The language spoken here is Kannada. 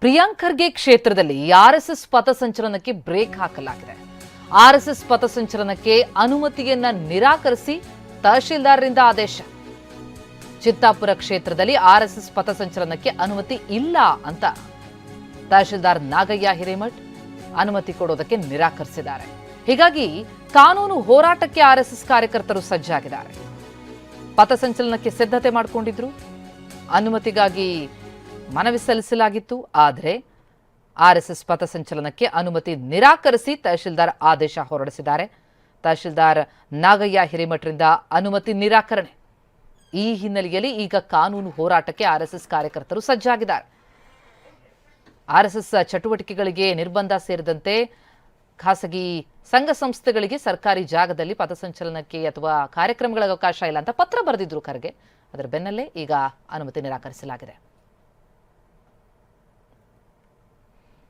ಪ್ರಿಯಾಂಕ್ ಖರ್ಗೆ ಕ್ಷೇತ್ರದಲ್ಲಿ ಆರ್ಎಸ್ಎಸ್ ಪಥಸಂಚಲನಕ್ಕೆ ಬ್ರೇಕ್ ಹಾಕಲಾಗಿದೆ. ಆರ್ಎಸ್ಎಸ್ ಪಥಸಂಚಲನಕ್ಕೆ ಅನುಮತಿಯನ್ನ ನಿರಾಕರಿಸಿ ತಹಶೀಲ್ದಾರರಿಂದ ಆದೇಶ. ಚಿತ್ತಾಪುರ ಕ್ಷೇತ್ರದಲ್ಲಿ ಆರ್ಎಸ್ಎಸ್ ಪಥಸಂಚಲನಕ್ಕೆ ಅನುಮತಿ ಇಲ್ಲ ಅಂತ ತಹಶೀಲ್ದಾರ್ ನಾಗಯ್ಯ ಹಿರೇಮಠ್ ಅನುಮತಿ ಕೊಡೋದಕ್ಕೆ ನಿರಾಕರಿಸಿದ್ದಾರೆ. ಹೀಗಾಗಿ ಕಾನೂನು ಹೋರಾಟಕ್ಕೆ ಆರ್ಎಸ್ಎಸ್ ಕಾರ್ಯಕರ್ತರು ಸಜ್ಜಾಗಿದ್ದಾರೆ. ಪಥಸಂಚಲನಕ್ಕೆ ಸಿದ್ಧತೆ ಮಾಡಿಕೊಂಡಿದ್ರು. ಅನುಮತಿಗಾಗಿ ಮನವಿ ಸಲ್ಲಿಸಲಾಗಿತ್ತು. ಆದರೆ ಆರ್ಎಸ್ಎಸ್ ಪಥಸಂಚಲನಕ್ಕೆ ಅನುಮತಿ ನಿರಾಕರಿಸಿ ತಹಶೀಲ್ದಾರ್ ಆದೇಶ ಹೊರಡಿಸಿದ್ದಾರೆ. ತಹಶೀಲ್ದಾರ್ ನಾಗಯ್ಯ ಹಿರೇಮಠರಿಂದ ಅನುಮತಿ ನಿರಾಕರಣೆ. ಈ ಹಿನ್ನೆಲೆಯಲ್ಲಿ ಈಗ ಕಾನೂನು ಹೋರಾಟಕ್ಕೆ ಆರ್ಎಸ್ಎಸ್ ಕಾರ್ಯಕರ್ತರು ಸಜ್ಜಾಗಿದ್ದಾರೆ. ಆರ್ಎಸ್ಎಸ್ ಚಟುವಟಿಕೆಗಳಿಗೆ ನಿರ್ಬಂಧ ಸೇರಿದಂತೆ ಖಾಸಗಿ ಸಂಘ ಸಂಸ್ಥೆಗಳಿಗೆ ಸರ್ಕಾರಿ ಜಾಗದಲ್ಲಿ ಪಥಸಂಚಲನಕ್ಕೆ ಅಥವಾ ಕಾರ್ಯಕ್ರಮಗಳಿಗೆ ಅವಕಾಶ ಇಲ್ಲ ಅಂತ ಪತ್ರ ಬರೆದಿದ್ರು ಖರ್ಗೆ. ಅದರ ಬೆನ್ನಲ್ಲೇ ಈಗ ಅನುಮತಿ ನಿರಾಕರಿಸಲಾಗಿದೆ.